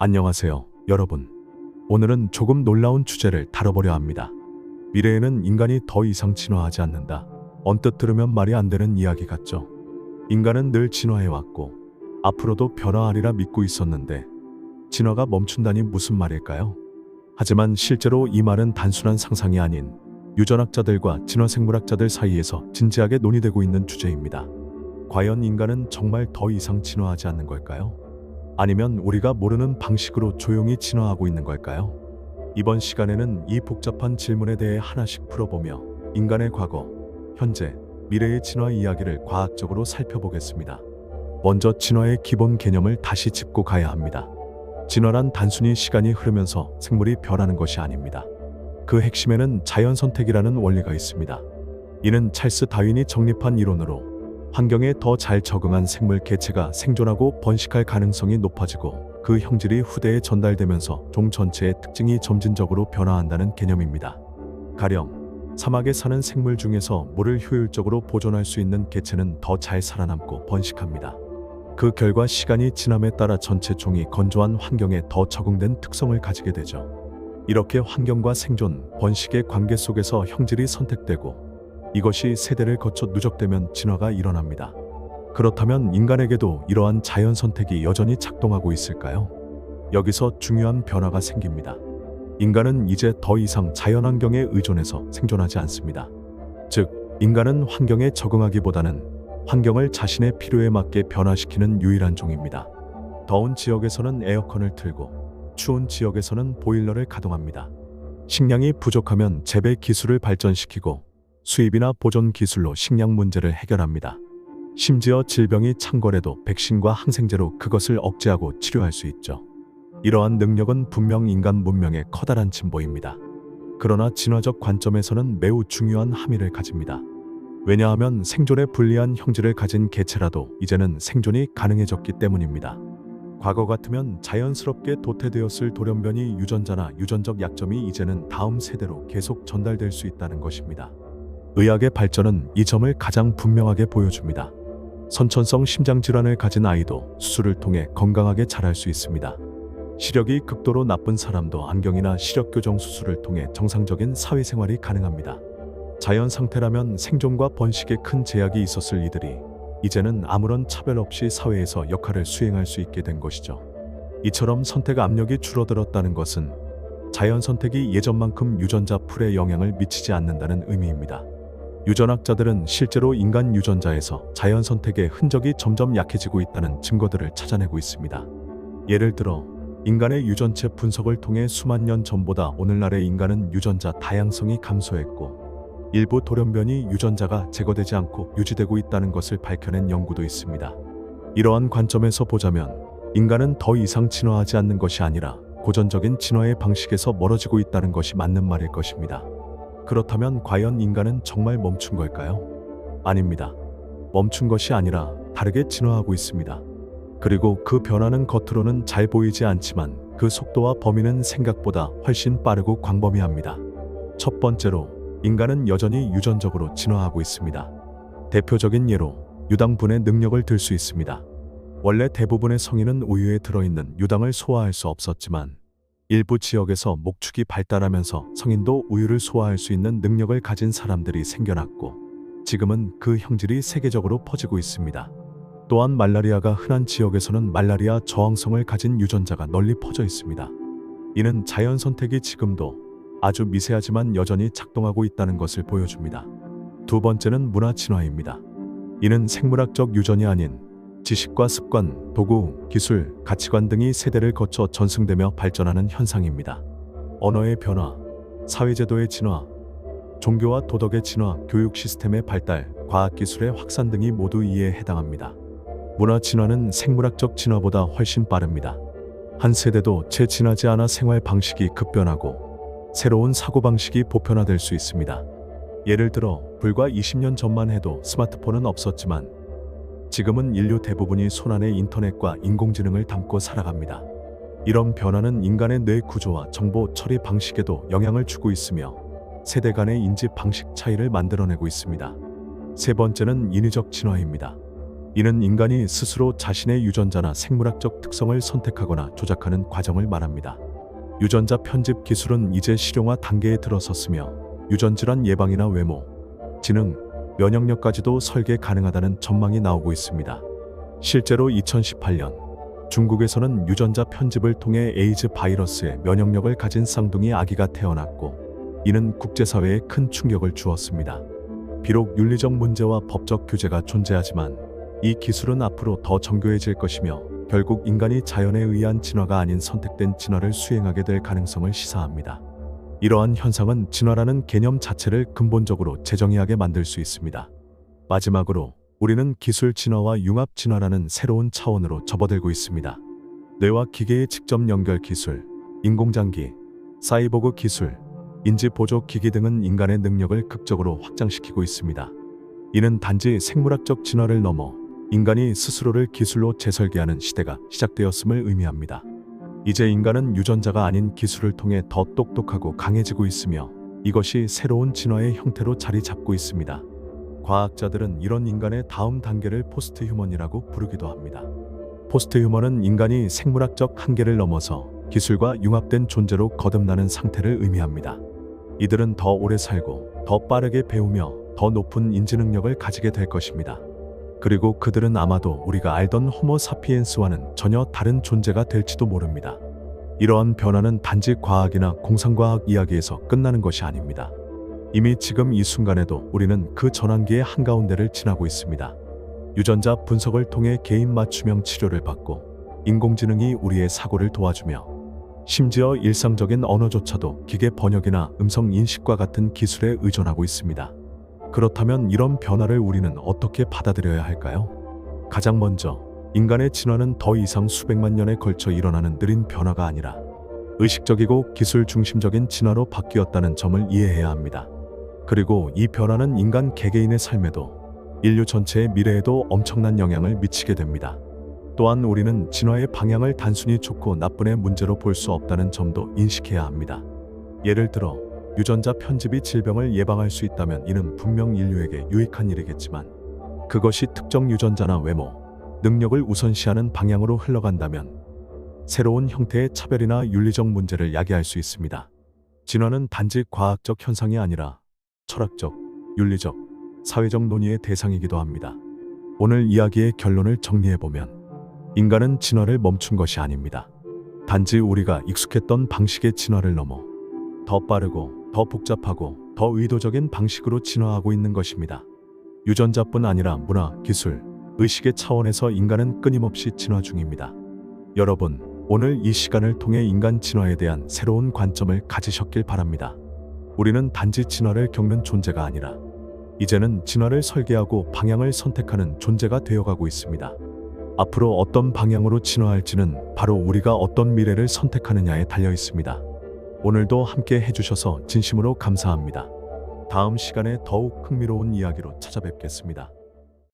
안녕하세요, 여러분. 오늘은 조금 놀라운 주제를 다뤄보려 합니다. 미래에는 인간이 더 이상 진화하지 않는다. 언뜻 들으면 말이 안 되는 이야기 같죠? 인간은 늘 진화해왔고, 앞으로도 변화하리라 믿고 있었는데, 진화가 멈춘다니 무슨 말일까요? 하지만 실제로 이 말은 단순한 상상이 아닌 유전학자들과 진화생물학자들 사이에서 진지하게 논의되고 있는 주제입니다. 과연 인간은 정말 더 이상 진화하지 않는 걸까요? 아니면 우리가 모르는 방식으로 조용히 진화하고 있는 걸까요? 이번 시간에는 이 복잡한 질문에 대해 하나씩 풀어보며 인간의 과거, 현재, 미래의 진화 이야기를 과학적으로 살펴보겠습니다. 먼저 진화의 기본 개념을 다시 짚고 가야 합니다. 진화란 단순히 시간이 흐르면서 생물이 변하는 것이 아닙니다. 그 핵심에는 자연 선택이라는 원리가 있습니다. 이는 찰스 다윈이 정립한 이론으로 환경에 더 잘 적응한 생물 개체가 생존하고 번식할 가능성이 높아지고 그 형질이 후대에 전달되면서 종 전체의 특징이 점진적으로 변화한다는 개념입니다. 가령 사막에 사는 생물 중에서 물을 효율적으로 보존할 수 있는 개체는 더 잘 살아남고 번식합니다. 그 결과 시간이 지남에 따라 전체 종이 건조한 환경에 더 적응된 특성을 가지게 되죠. 이렇게 환경과 생존, 번식의 관계 속에서 형질이 선택되고 이것이 세대를 거쳐 누적되면 진화가 일어납니다. 그렇다면 인간에게도 이러한 자연 선택이 여전히 작동하고 있을까요? 여기서 중요한 변화가 생깁니다. 인간은 이제 더 이상 자연 환경에 의존해서 생존하지 않습니다. 즉, 인간은 환경에 적응하기보다는 환경을 자신의 필요에 맞게 변화시키는 유일한 종입니다. 더운 지역에서는 에어컨을 틀고 추운 지역에서는 보일러를 가동합니다. 식량이 부족하면 재배 기술을 발전시키고 수입이나 보존 기술로 식량 문제를 해결합니다. 심지어 질병이 창궐해도 백신과 항생제로 그것을 억제하고 치료할 수 있죠. 이러한 능력은 분명 인간 문명의 커다란 진보입니다. 그러나 진화적 관점에서는 매우 중요한 함의를 가집니다. 왜냐하면 생존에 불리한 형질을 가진 개체라도 이제는 생존이 가능해졌기 때문입니다. 과거 같으면 자연스럽게 도태되었을 돌연변이 유전자나 유전적 약점이 이제는 다음 세대로 계속 전달될 수 있다는 것입니다. 의학의 발전은 이 점을 가장 분명하게 보여줍니다. 선천성 심장 질환을 가진 아이도 수술을 통해 건강하게 자랄 수 있습니다. 시력이 극도로 나쁜 사람도 안경이나 시력 교정 수술을 통해 정상적인 사회생활이 가능합니다. 자연 상태라면 생존과 번식에 큰 제약이 있었을 이들이 이제는 아무런 차별 없이 사회에서 역할을 수행할 수 있게 된 것이죠. 이처럼 선택 압력이 줄어들었다는 것은 자연 선택이 예전만큼 유전자 풀에 영향을 미치지 않는다는 의미입니다. 유전학자들은 실제로 인간 유전자에서 자연 선택의 흔적이 점점 약해지고 있다는 증거들을 찾아내고 있습니다. 예를 들어 인간의 유전체 분석을 통해 수만 년 전보다 오늘날의 인간은 유전자 다양성이 감소했고 일부 돌연변이 유전자가 제거되지 않고 유지되고 있다는 것을 밝혀낸 연구도 있습니다. 이러한 관점에서 보자면 인간은 더 이상 진화하지 않는 것이 아니라 고전적인 진화의 방식에서 멀어지고 있다는 것이 맞는 말일 것입니다. 그렇다면 과연 인간은 정말 멈춘 걸까요? 아닙니다. 멈춘 것이 아니라 다르게 진화하고 있습니다. 그리고 그 변화는 겉으로는 잘 보이지 않지만 그 속도와 범위는 생각보다 훨씬 빠르고 광범위합니다. 첫 번째로 인간은 여전히 유전적으로 진화하고 있습니다. 대표적인 예로 유당분의 능력을 들 수 있습니다. 원래 대부분의 성인은 우유에 들어있는 유당을 소화할 수 없었지만 일부 지역에서 목축이 발달하면서 성인도 우유를 소화할 수 있는 능력을 가진 사람들이 생겨났고 지금은 그 형질이 세계적으로 퍼지고 있습니다. 또한 말라리아가 흔한 지역에서는 말라리아 저항성을 가진 유전자가 널리 퍼져 있습니다. 이는 자연 선택이 지금도 아주 미세하지만 여전히 작동하고 있다는 것을 보여줍니다. 두 번째는 문화 진화입니다. 이는 생물학적 유전이 아닌 지식과 습관, 도구, 기술, 가치관 등이 세대를 거쳐 전승되며 발전하는 현상입니다. 언어의 변화, 사회제도의 진화, 종교와 도덕의 진화, 교육 시스템의 발달, 과학기술의 확산 등이 모두 이에 해당합니다. 문화 진화는 생물학적 진화보다 훨씬 빠릅니다. 한 세대도 채 지나지 않아 생활 방식이 급변하고 새로운 사고방식이 보편화될 수 있습니다. 예를 들어 불과 20년 전만 해도 스마트폰은 없었지만 지금은 인류 대부분이 손안에 인터넷과 인공지능을 담고 살아갑니다. 이런 변화는 인간의 뇌 구조와 정보 처리 방식에도 영향을 주고 있으며 세대 간의 인지 방식 차이를 만들어내고 있습니다. 세 번째는 인위적 진화입니다. 이는 인간이 스스로 자신의 유전자나 생물학적 특성을 선택하거나 조작하는 과정을 말합니다. 유전자 편집 기술은 이제 실용화 단계에 들어섰으며 유전질환 예방이나 외모, 지능, 면역력까지도 설계 가능하다는 전망이 나오고 있습니다. 실제로 2018년 중국에서는 유전자 편집을 통해 에이즈 바이러스에 면역력을 가진 쌍둥이 아기가 태어났고 이는 국제사회에 큰 충격을 주었습니다. 비록 윤리적 문제와 법적 규제가 존재하지만 이 기술은 앞으로 더 정교해질 것이며 결국 인간이 자연에 의한 진화가 아닌 선택된 진화를 수행하게 될 가능성을 시사합니다. 이러한 현상은 진화라는 개념 자체를 근본적으로 재정의하게 만들 수 있습니다. 마지막으로 우리는 기술 진화와 융합 진화라는 새로운 차원으로 접어들고 있습니다. 뇌와 기계의 직접 연결 기술, 인공장기, 사이보그 기술, 인지 보조 기기 등은 인간의 능력을 극적으로 확장시키고 있습니다. 이는 단지 생물학적 진화를 넘어 인간이 스스로를 기술로 재설계하는 시대가 시작되었음을 의미합니다. 이제 인간은 유전자가 아닌 기술을 통해 더 똑똑하고 강해지고 있으며 이것이 새로운 진화의 형태로 자리 잡고 있습니다. 과학자들은 이런 인간의 다음 단계를 포스트 휴먼이라고 부르기도 합니다. 포스트 휴먼은 인간이 생물학적 한계를 넘어서 기술과 융합된 존재로 거듭나는 상태를 의미합니다. 이들은 더 오래 살고 더 빠르게 배우며 더 높은 인지 능력을 가지게 될 것입니다. 그리고 그들은 아마도 우리가 알던 호모 사피엔스와는 전혀 다른 존재가 될지도 모릅니다. 이러한 변화는 단지 과학이나 공상과학 이야기에서 끝나는 것이 아닙니다. 이미 지금 이 순간에도 우리는 그 전환기의 한가운데를 지나고 있습니다. 유전자 분석을 통해 개인 맞춤형 치료를 받고 인공지능이 우리의 사고를 도와주며 심지어 일상적인 언어조차도 기계 번역이나 음성 인식과 같은 기술에 의존하고 있습니다. 그렇다면 이런 변화를 우리는 어떻게 받아들여야 할까요? 가장 먼저 인간의 진화는 더 이상 수백만 년에 걸쳐 일어나는 느린 변화가 아니라 의식적이고 기술 중심적인 진화로 바뀌었다는 점을 이해해야 합니다. 그리고 이 변화는 인간 개개인의 삶에도 인류 전체의 미래에도 엄청난 영향을 미치게 됩니다. 또한 우리는 진화의 방향을 단순히 좋고 나쁜의 문제로 볼 수 없다는 점도 인식해야 합니다. 예를 들어 유전자 편집이 질병을 예방할 수 있다면 이는 분명 인류에게 유익한 일이겠지만 그것이 특정 유전자나 외모, 능력을 우선시하는 방향으로 흘러간다면 새로운 형태의 차별이나 윤리적 문제를 야기할 수 있습니다. 진화는 단지 과학적 현상이 아니라 철학적, 윤리적, 사회적 논의의 대상이기도 합니다. 오늘 이야기의 결론을 정리해보면 인간은 진화를 멈춘 것이 아닙니다. 단지 우리가 익숙했던 방식의 진화를 넘어 더 빠르고 더 복잡하고 더 의도적인 방식으로 진화하고 있는 것입니다. 유전자뿐 아니라 문화, 기술, 의식의 차원에서 인간은 끊임없이 진화 중입니다. 여러분, 오늘 이 시간을 통해 인간 진화에 대한 새로운 관점을 가지셨길 바랍니다. 우리는 단지 진화를 겪는 존재가 아니라 이제는 진화를 설계하고 방향을 선택하는 존재가 되어가고 있습니다. 앞으로 어떤 방향으로 진화할지는 바로 우리가 어떤 미래를 선택하느냐에 달려 있습니다. 오늘도 함께 해주셔서 진심으로 감사합니다. 다음 시간에 더욱 흥미로운 이야기로 찾아뵙겠습니다.